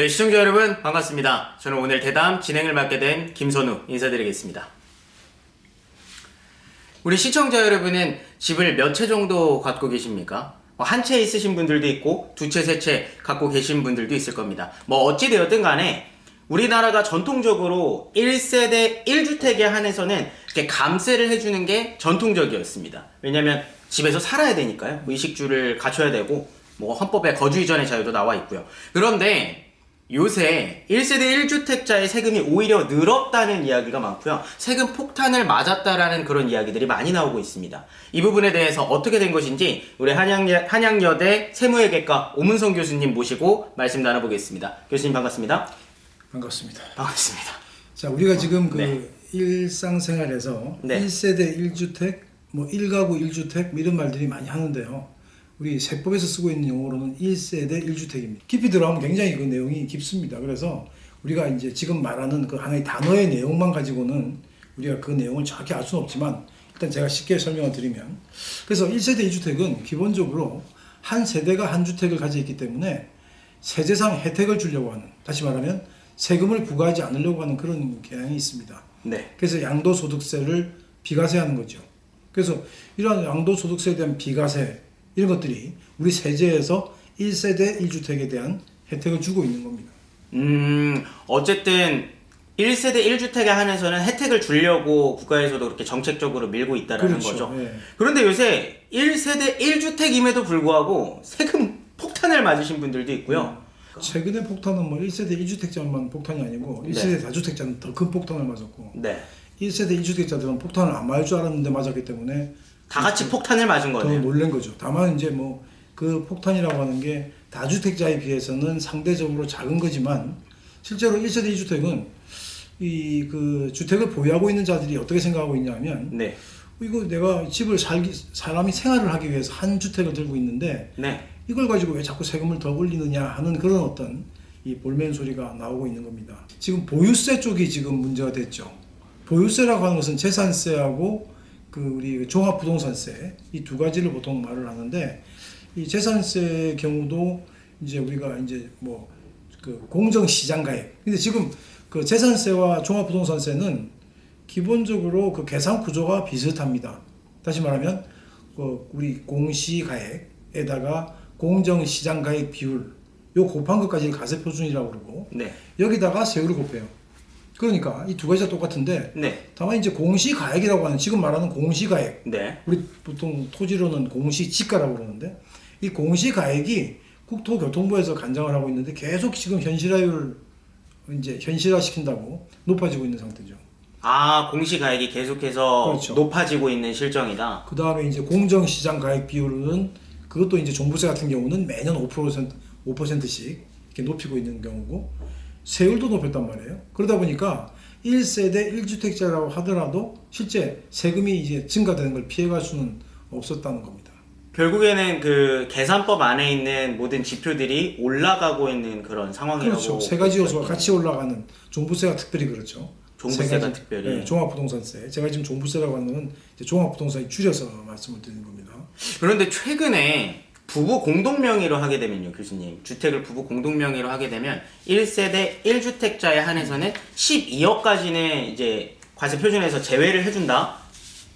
네, 시청자 여러분 반갑습니다. 저는 오늘 대담 진행을 맡게 된 김선우 인사드리겠습니다. 우리 시청자 여러분은 집을 몇 채 정도 갖고 계십니까? 뭐한채 있으신 분들도 있고 두 채, 세 채 갖고 계신 분들도 있을 겁니다. 뭐 어찌 되었든 간에 우리나라가 전통적으로 1세대 1주택에 한해서는 이렇게 감세를 해주는 게 전통적이었습니다. 왜냐면 집에서 살아야 되니까요. 뭐 의식주를 갖춰야 되고 뭐 헌법에 거주 이전의 자유도 나와 있고요. 그런데 요새 1세대 1주택자의 세금이 오히려 늘었다는 이야기가 많고요. 세금 폭탄을 맞았다라는 그런 이야기들이 많이 나오고 있습니다. 이 부분에 대해서 어떻게 된 것인지 우리 한양여, 한양여대 세무회계과 오문성 교수님 모시고 말씀 나눠보겠습니다. 교수님 반갑습니다. 반갑습니다. 반갑습니다. 자, 우리가 지금 그 네. 일상생활에서 네. 1세대 1주택, 뭐 1가구 1주택 뭐 이런 말들이 많이 하는데요. 우리 세법에서 쓰고 있는 용어로는 1세대 1주택입니다. 깊이 들어가면 굉장히 그 내용이 깊습니다. 그래서 우리가 이제 지금 말하는 그 하나의 단어의 내용만 가지고는 우리가 그 내용을 정확히 알 수는 없지만 일단 제가 쉽게 설명을 드리면 그래서 1세대 1주택은 기본적으로 한 세대가 한 주택을 가지고 있기 때문에 세제상 혜택을 주려고 하는 다시 말하면 세금을 부과하지 않으려고 하는 그런 경향이 있습니다. 네. 그래서 양도소득세를 비과세하는 거죠. 그래서 이러한 양도소득세에 대한 비과세 이런 것들이 우리 세제에서 1세대 1주택에 대한 혜택을 주고 있는 겁니다. 음, 어쨌든 1세대 1주택에 한해서는 혜택을 주려고 국가에서도 그렇게 정책적으로 밀고 있다라는 그렇죠. 거죠. 예. 그런데 요새 1세대 1주택임에도 불구하고 세금 폭탄을 맞으신 분들도 있고요. 최근에 폭탄은 뭐 1세대 1주택자만 폭탄이 아니고 1세대 다주택자는 더 큰 폭탄을 맞았고 네. 1세대 1주택자들은 폭탄을 안 맞을 줄 알았는데 맞았기 때문에 다 같이 폭탄을 맞은 더 거네요. 놀란 거죠. 다만 이제 뭐 그 폭탄이라고 하는 게 다주택자에 비해서는 상대적으로 작은 거지만 실제로 1세대 2주택은 이 그 주택을 보유하고 있는 자들이 어떻게 생각하고 있냐면 네. 이거 내가 집을 살기 사람이 생활을 하기 위해서 한 주택을 들고 있는데 네. 이걸 가지고 왜 자꾸 세금을 더 올리느냐 하는 그런 어떤 이 볼멘 소리가 나오고 있는 겁니다. 지금 보유세 쪽이 지금 문제가 됐죠. 보유세라고 하는 것은 재산세하고 그 우리 종합부동산세 이 두 가지를 보통 말을 하는데 이 재산세 경우도 이제 우리가 이제 뭐 그 공정 시장 가액. 근데 지금 그 재산세와 종합 부동산세는 기본적으로 그 계산 구조가 비슷합니다. 다시 말하면 그 우리 공시 가액에다가 공정 시장 가액 비율 요 곱한 것까지를 가세 표준이라고 그러고 네. 여기다가 세율을 곱해요. 그러니까 이 두 가지가 똑같은데 네. 다만 이제 공시가액이라고 하는 지금 말하는 공시가액 네. 우리 보통 토지로는 공시지가라고 그러는데 이 공시가액이 국토교통부에서 간장을 하고 있는데 계속 지금 현실화율 이제 현실화 시킨다고 높아지고 있는 상태죠. 아, 공시가액이 계속해서 그렇죠. 높아지고 있는 실정이다. 그 다음에 이제 공정시장 가액 비율은 그것도 이제 종부세 같은 경우는 매년 5% 5%씩 이렇게 높이고 있는 경우고 세율도 높였단 말이에요. 그러다 보니까 1세대 1주택자라고 하더라도 실제 세금이 이제 증가되는 걸 피해갈 수는 없었다는 겁니다. 결국에는 그 계산법 안에 있는 모든 지표들이 올라가고 있는 그런 상황이라고. 그렇죠. 세 가지 요소가 같이 올라가는 종부세가 특별히 그렇죠. 종부세가 특별히. 네, 종합부동산세. 제가 지금 종부세라고 하는 건 이제 종합부동산이 줄여서 말씀을 드리는 겁니다. 그런데 최근에 부부 공동 명의로 하게 되면요, 교수님. 주택을 부부 공동 명의로 하게 되면 1세대 1주택자에 한해서는 12억까지는 이제 과세 표준에서 제외를 해 준다.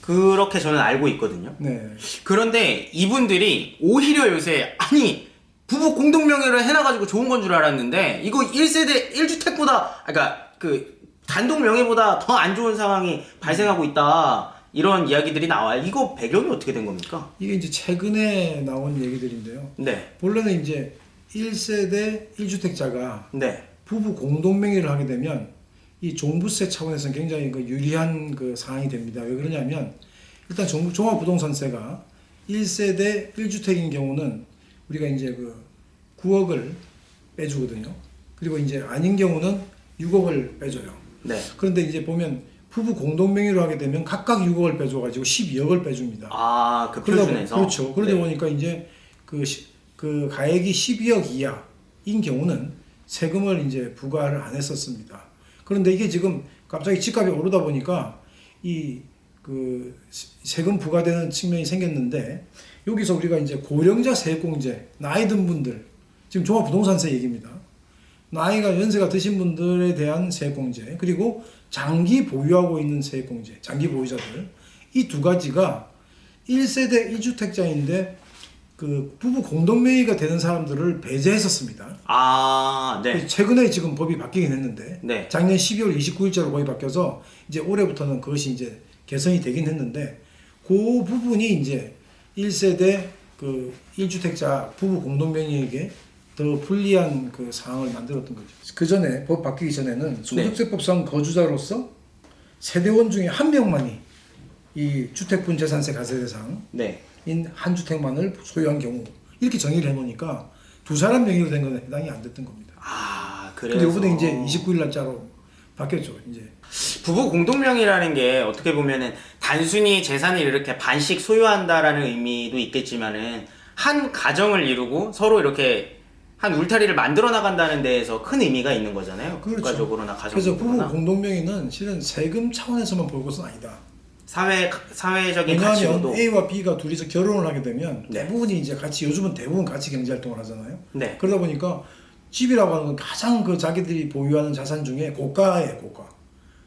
그렇게 저는 알고 있거든요. 네. 그런데 이분들이 오히려 요새 아니 부부 공동 명의로 해놔 가지고 좋은 건 줄 알았는데 이거 1세대 1주택보다 그러니까 그 단독 명의보다 더 안 좋은 상황이 발생하고 있다 이런 이야기들이 나와요. 이거 배경이 어떻게 된 겁니까? 이게 이제 최근에 나온 얘기들인데요. 네, 본래는 이제 1세대 1주택자가 네, 부부 공동 명의를 하게 되면 이 종부세 차원에서는 굉장히 그 유리한 그 상황이 됩니다. 왜 그러냐면 일단 종, 종합부동산세가 1세대 1주택인 경우는 우리가 이제 그 9억을 빼주거든요. 그리고 이제 아닌 경우는 6억을 빼줘요. 네. 그런데 이제 보면 부부 공동 명의로 하게 되면 각각 6억을 빼줘가지고 12억을 빼줍니다. 아, 그 그러다 보- 표준에서 그렇죠. 그러다 네. 보니까 이제 그, 시- 그 가액이 12억 이하인 경우는 세금을 이제 부과를 안 했었습니다. 그런데 이게 지금 갑자기 집값이 오르다 보니까 이 그 세금 부과되는 측면이 생겼는데 여기서 우리가 이제 고령자 세액공제 나이 든 분들 지금 종합부동산세 얘기입니다. 나이가 연세가 드신 분들에 대한 세액공제 그리고 장기 보유하고 있는 세액공제 장기 보유자들 이 두 가지가 1세대 1주택자인데 그 부부 공동명의가 되는 사람들을 배제했었습니다. 아, 네. 최근에 지금 법이 바뀌긴 했는데 네. 작년 12월 29일자로 법이 바뀌어서 이제 올해부터는 그것이 이제 개선이 되긴 했는데 그 부분이 이제 1세대 그 1주택자 부부 공동명의에게 더 불리한 그 상황을 만들었던 거죠. 그 전에 법 바뀌기 전에는 소득세법상 거주자로서 세대원 중에 한 명만이 이 주택분 재산세 과세 대상 네. 인한 주택만을 소유한 경우 이렇게 정의를 해놓으니까 두 사람 명의로 된 건 해당이 안 됐던 겁니다. 아, 그래서 근데 이번에 이제 29일 날짜로 바뀌었죠. 이제 부부 공동명의라는 게 어떻게 보면은 단순히 재산을 이렇게 반씩 소유한다라는 의미도 있겠지만은 한 가정을 이루고 서로 이렇게 한 울타리를 만들어 나간다는 데에서 큰 의미가 있는 거잖아요. 그렇죠. 국가적으로나 그래서 가정적으로나 부부 공동명의는 실은 세금 차원에서만 볼 것은 아니다. 사회 사회적인 왜냐하면 A와 B가 둘이서 결혼을 하게 되면 네. 대부분이 이제 같이 요즘은 대부분 같이 경제 활동을 하잖아요. 네. 그러다 보니까 집이라고 하는 건 가장 그 자기들이 보유하는 자산 중에 고가예요, 고가.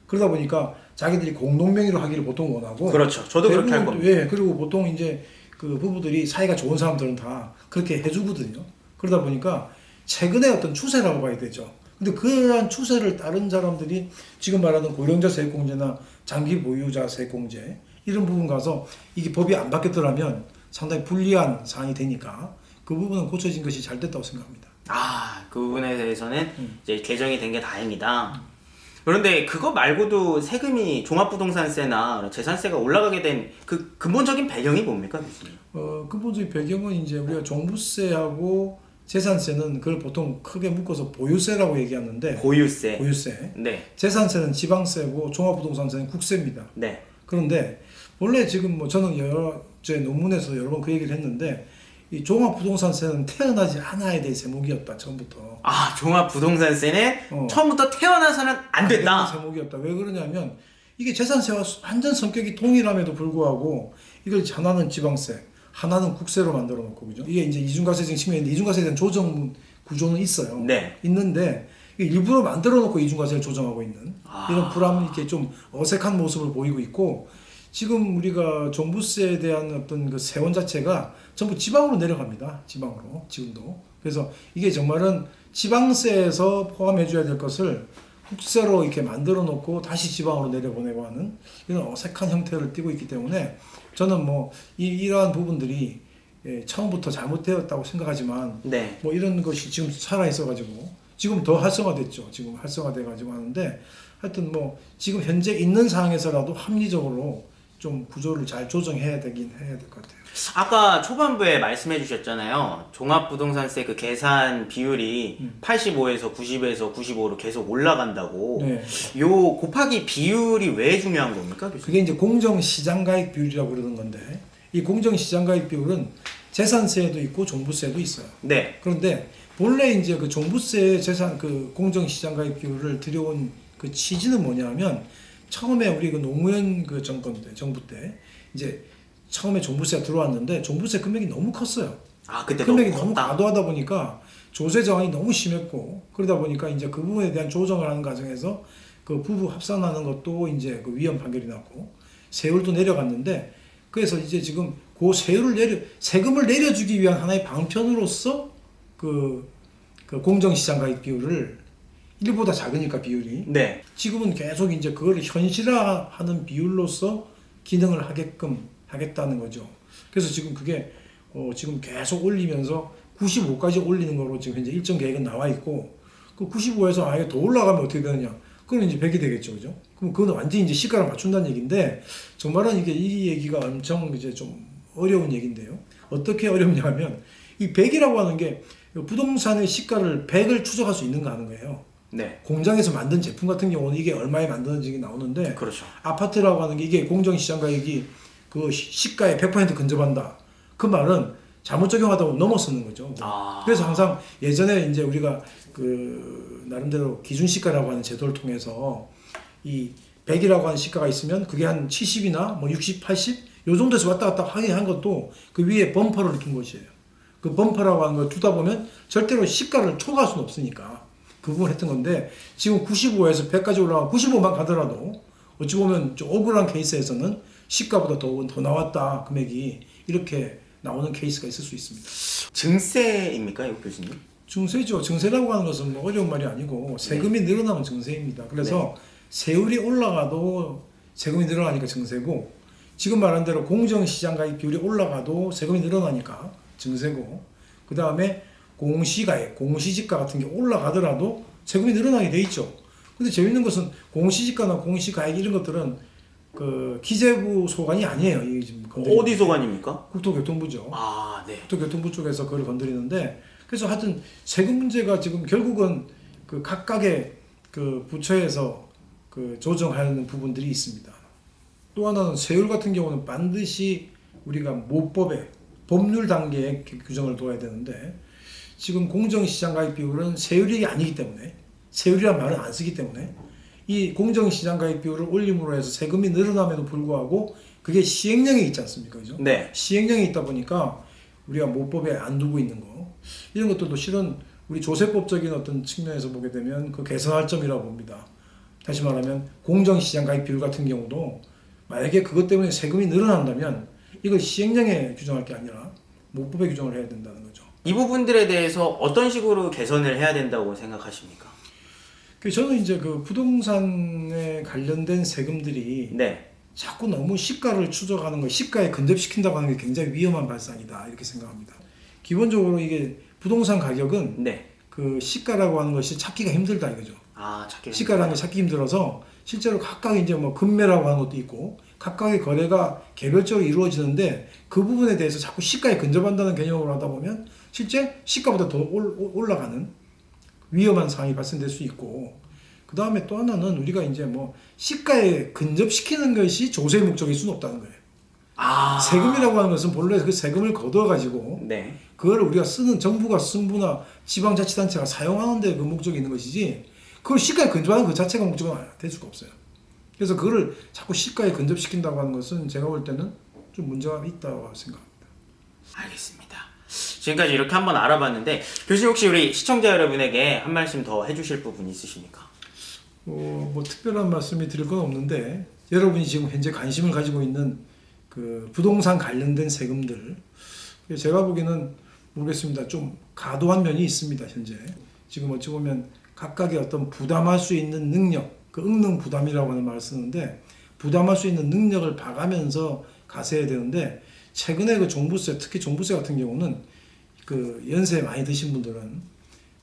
그러다 보니까 자기들이 공동명의로 하기를 보통 원하고 그렇죠. 저도 그렇게 할 대부분- 겁니다. 예, 그리고 보통 이제 그 부부들이 사이가 좋은 사람들은 다 그렇게 해주거든요. 그러다 보니까 최근에 어떤 추세라고 봐야 되죠. 근데 그러한 추세를 따른 사람들이 지금 말하는 고령자 세액공제나 장기 보유자 세액공제 이런 부분 가서 이게 법이 안 바뀌었더라면 상당히 불리한 사항이 되니까 그 부분은 고쳐진 것이 잘 됐다고 생각합니다. 아, 그 부분에 대해서는 음. 이제 개정이 된 게 다행이다. 그런데 그거 말고도 세금이 종합부동산세나 재산세가 올라가게 된 그 근본적인 배경이 뭡니까, 교수님? 어, 근본적인 배경은 이제 우리가 종부세하고 재산세는 그걸 보통 크게 묶어서 보유세라고 얘기하는데 보유세. 보유세. 네, 재산세는 지방세고 종합부동산세는 국세입니다. 네, 그런데 원래 지금 뭐 저는 여러 제 논문에서 여러 번 그 얘기를 했는데 이 종합부동산세는 태어나지 않아야 될 세목이었다 처음부터. 아, 종합부동산세는 어. 처음부터 태어나서는 안 되는 된다. 세목이었다. 왜 그러냐면 이게 재산세와 완전 성격이 동일함에도 불구하고 이걸 하나는 지방세, 하나는 국세로 만들어 놓고 그죠? 이게 이제 이중과세적 측면인데 이중과세에 대한 조정 구조는 있어요. 네. 있는데 일부러 만들어 놓고 이중과세를 조정하고 있는 아. 이런 불안 이렇게 좀 어색한 모습을 보이고 있고 지금 우리가 종부세에 대한 어떤 그 세원 자체가 전부 지방으로 내려갑니다. 지방으로 지금도. 그래서 이게 정말은 지방세에서 포함해줘야 될 것을 국세로 이렇게 만들어 놓고 다시 지방으로 내려보내고 하는 이런 어색한 형태를 띠고 있기 때문에 저는 뭐 이, 이러한 부분들이 예, 처음부터 잘못되었다고 생각하지만 네, 뭐 이런 것이 지금 살아 있어가지고 지금 더 활성화됐죠. 지금 활성화돼가지고 하는데 하여튼 뭐 지금 현재 있는 상황에서라도 합리적으로 좀 구조를 잘 조정해야 되긴 해야 될 것 같아요. 아까 초반부에 말씀해 주셨잖아요. 종합부동산세 그 계산 비율이 85에서 90에서 95로 계속 올라간다고. 네. 요 곱하기 비율이 왜 중요한 겁니까? 교수님? 그게 이제 공정 시장 가액 비율이라고 그러는 건데 이 공정 시장 가액 비율은 재산세도 있고 종부세도 있어요. 네, 그런데 본래 이제 그 종부세 재산 그 공정 시장 가액 비율을 들여온 그 취지는 뭐냐면 처음에 우리 그 노무현 그 정권 때 정부 때 이제 처음에 종부세가 들어왔는데 종부세 금액이 너무 컸어요. 아 그때 금액이 너무 너무. 과도하다 보니까 조세 저항이 너무 심했고 그러다 보니까 이제 그 부분에 대한 조정을 하는 과정에서 그 부부 합산하는 것도 이제 그 위헌 판결이 났고 세율도 내려갔는데 그래서 이제 지금 그 세율을 내려 세금을 내려주기 위한 하나의 방편으로서 그, 그 공정시장 가입 비율을 일보다 작으니까 비율이 네, 지금은 계속 이제 그걸 현실화하는 비율로서 기능을 하게끔 하겠다는 거죠. 그래서 지금 그게 어 지금 계속 올리면서 95까지 올리는 거로 지금 현재 일정 계획은 나와 있고 그 95에서 아예 더 올라가면 어떻게 되느냐? 그럼 이제 100이 되겠죠, 그죠? 그럼 그건 완전히 이제 시가를 맞춘다는 얘기인데 정말은 이게 이 얘기가 엄청 이제 좀 어려운 얘기인데요. 어떻게 어렵냐면 이 100이라고 하는 게 부동산의 시가를 100을 추적할 수 있는가 하는 거예요. 네, 공장에서 만든 제품 같은 경우는 이게 얼마에 만드는지 나오는데 그렇죠. 아파트라고 하는 게 이게 공정 시장 가격이 그 시- 시가에 100% 근접한다. 그 말은 잘못 적용하다 보면 넘어서는 거죠. 아. 그래서 항상 예전에 이제 우리가 그 나름대로 기준 시가라고 하는 제도를 통해서 이 100이라고 하는 시가가 있으면 그게 한 70이나 뭐 60, 80 요 정도에서 왔다 갔다 하게 한 것도 그 위에 범퍼를 둔 것이에요. 그 범퍼라고 하는 걸 두다 보면 절대로 시가를 초과할 수는 없으니까 부분 했던 건데 지금 95에서 100까지 올라가 95만 가더라도 어찌 보면 좀 억울한 케이스에서는 시가보다 더, 더 나왔다 금액이 이렇게 나오는 케이스가 있을 수 있습니다. 증세입니까, 이 교수님? 증세죠. 증세라고 하는 것은 뭐 어려운 말이 아니고 세금이 늘어나면 증세입니다. 그래서 세율이 올라가도 세금이 늘어나니까 증세고 지금 말한 대로 공정시장 가입 비율이 올라가도 세금이 늘어나니까 증세고 그 다음에 공시가액, 공시지가 같은 게 올라가더라도 세금이 늘어나게 돼 있죠. 근데 재밌는 것은 공시지가나 공시가액 이런 것들은 그 기재부 소관이 아니에요. 이게 지금 건드리는 어디 소관입니까? 국토교통부죠. 아, 네. 국토교통부 쪽에서 그걸 건드리는데 그래서 하여튼 세금 문제가 지금 결국은 그 각각의 그 부처에서 그 조정하는 부분들이 있습니다. 또 하나는 세율 같은 경우는 반드시 우리가 모법에 법률 단계에 그 규정을 둬야 되는데 지금 공정시장 가입 비율은 세율이 아니기 때문에 세율이란 말은 안 쓰기 때문에 이 공정시장 가입 비율을 올림으로 해서 세금이 늘어남에도 불구하고 그게 시행령에 있지 않습니까? 그죠? 네. 시행령이 있다 보니까 우리가 모법에 안 두고 있는 거 이런 것들도 실은 우리 조세법적인 어떤 측면에서 보게 되면 그 개선할 점이라고 봅니다. 다시 말하면 공정시장 가입 비율 같은 경우도 만약에 그것 때문에 세금이 늘어난다면 이걸 시행령에 규정할 게 아니라 모법에 규정을 해야 된다는 거죠. 이 부분들에 대해서 어떤 식으로 개선을 해야 된다고 생각하십니까? 그 저는 이제 그 부동산에 관련된 세금들이 네. 자꾸 너무 시가를 추적하는 거, 시가에 근접시킨다고 하는 게 굉장히 위험한 발상이다 이렇게 생각합니다. 기본적으로 이게 부동산 가격은 네. 그 시가라고 하는 것이 찾기가 힘들다 이거죠. 아, 찾기 시가라는 게 찾기 힘들어서 실제로 각각 이제 뭐 금매라고 하는 것도 있고 각각의 거래가 개별적으로 이루어지는데 그 부분에 대해서 자꾸 시가에 근접한다는 개념으로 하다 보면 실제 시가보다 더 올- 올라가는 위험한 상황이 발생될 수 있고 그 다음에 또 하나는 우리가 이제 뭐 시가에 근접시키는 것이 조세 목적일 수는 없다는 거예요. 아. 세금이라고 하는 것은 본래 그 세금을 거둬 가지고 네. 그걸 우리가 쓰는 정부가 승부나 지방자치단체가 사용하는데 그 목적이 있는 것이지 그걸 시가에 근접하는 그 자체가 목적은 될 수가 없어요. 그래서 그거를 자꾸 시가에 근접시킨다고 하는 것은 제가 볼 때는 좀 문제가 있다고 생각합니다. 알겠습니다. 지금까지 이렇게 한번 알아봤는데 교수님 혹시 우리 시청자 여러분에게 한 말씀 더 해주실 부분 있으십니까? 어, 뭐 특별한 말씀이 드릴 건 없는데 여러분이 지금 현재 관심을 가지고 있는 그 부동산 관련된 세금들 제가 보기에는 모르겠습니다. 좀 과도한 면이 있습니다. 현재 지금 어찌 보면 각각의 어떤 부담할 수 있는 능력, 그 응능 부담이라고 하는 말을 쓰는데 부담할 수 있는 능력을 봐가면서 가세야 되는데 최근에 그 종부세, 특히 종부세 같은 경우는 그 연세 많이 드신 분들은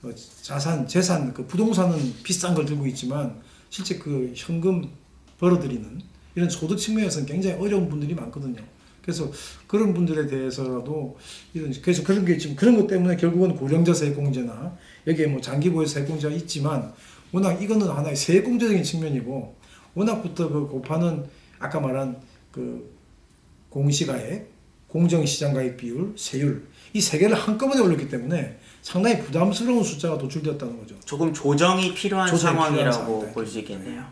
어, 자산, 재산, 그 부동산은 비싼 걸 들고 있지만 실제 그 현금 벌어들이는 이런 소득 측면에서는 굉장히 어려운 분들이 많거든요. 그래서 그런 분들에 대해서라도 이런 그래서 그런 게 지금 그런 것 때문에 결국은 고령자 세액공제나 여기에 뭐 장기 보유 세액공제가 있지만 워낙 이거는 하나의 세액공제적인 측면이고 워낙부터 그 고파는 아까 말한 그 공시가액, 공정시장가액 비율, 세율 이 세 개를 한꺼번에 올렸기 때문에 상당히 부담스러운 숫자가 도출되었다는 거죠. 조금 조정이 필요한 조정이 상황이라고 상황, 네. 볼수 있겠네요.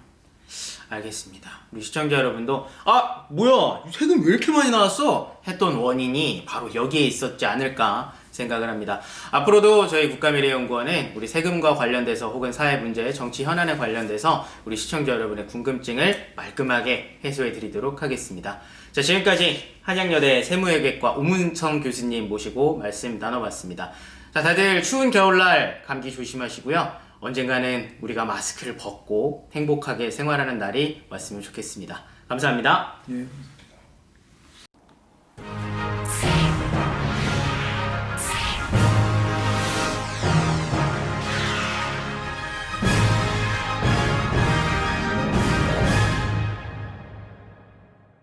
알겠습니다. 우리 시청자 여러분도 아 뭐야 세금 왜 이렇게 많이 나왔어? 했던 원인이 바로 여기에 있었지 않을까 생각을 합니다. 앞으로도 저희 국가미래연구원은 우리 세금과 관련돼서 혹은 사회 문제, 정치 현안에 관련돼서 우리 시청자 여러분의 궁금증을 말끔하게 해소해 드리도록 하겠습니다. 자 지금까지 한양여대 세무회계과 오문성 교수님 모시고 말씀 나눠봤습니다. 자 다들 추운 겨울날 감기 조심하시고요. 언젠가는 우리가 마스크를 벗고 행복하게 생활하는 날이 왔으면 좋겠습니다. 감사합니다. 예.